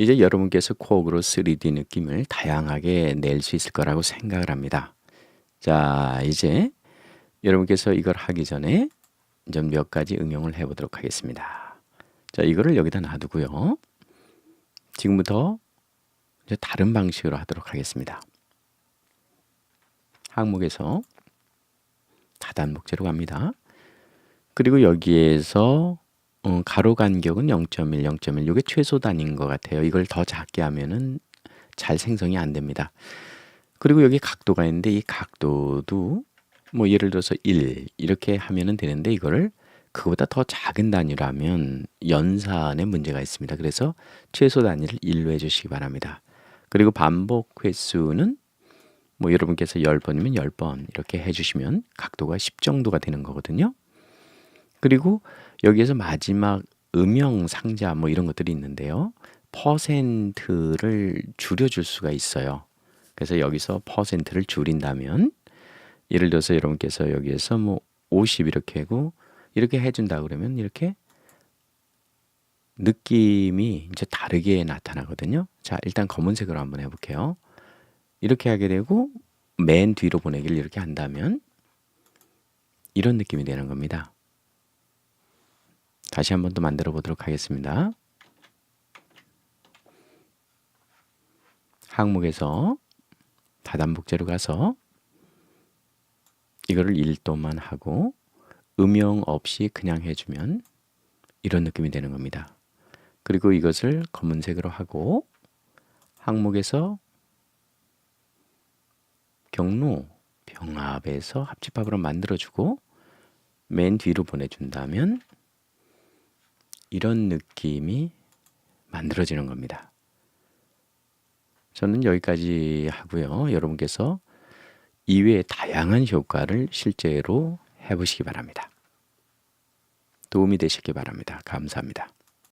이제 여러분께서 콕으로 3D 느낌을 다양하게 낼 수 있을 거라고 생각을 합니다. 자, 이제 여러분께서 이걸 하기 전에 좀 몇 가지 응용을 해보도록 하겠습니다. 자, 이거를 여기다 놔두고요. 지금부터 이제 다른 방식으로 하도록 하겠습니다. 항목에서 다단목재로 갑니다. 그리고 여기에서 어, 가로 간격은 0.1, 0.1 이게 최소 단위인 것 같아요. 이걸 더 작게 하면은 잘 생성이 안 됩니다. 그리고 여기 각도가 있는데 이 각도도 뭐 예를 들어서 1 이렇게 하면은 되는데 이거를 그거보다 더 작은 단위라면 연산에 문제가 있습니다. 그래서 최소 단위를 1로 해주시기 바랍니다. 그리고 반복 횟수는 뭐 여러분께서 10번이면 10번 이렇게 해주시면 각도가 10 정도가 되는 거거든요. 그리고 여기에서 마지막 음영 상자 뭐 이런 것들이 있는데요. 퍼센트를 줄여줄 수가 있어요. 그래서 여기서 퍼센트를 줄인다면 예를 들어서 여러분께서 여기에서 뭐 50 이렇게 하고 이렇게 해준다 그러면 이렇게 느낌이 이제 다르게 나타나거든요. 자, 일단 검은색으로 한번 해볼게요. 이렇게 하게 되고 맨 뒤로 보내기를 이렇게 한다면 이런 느낌이 되는 겁니다. 다시 한 번 더 만들어 보도록 하겠습니다. 항목에서 다단복제로 가서 이거를 1도만 하고 음영 없이 그냥 해주면 이런 느낌이 되는 겁니다. 그리고 이것을 검은색으로 하고 항목에서 경로 병합에서 합집합으로 만들어주고 맨 뒤로 보내준다면 이런 느낌이 만들어지는 겁니다. 저는 여기까지 하고요. 여러분께서 이외의 다양한 효과를 실제로 해보시기 바랍니다. 도움이 되시기 바랍니다. 감사합니다.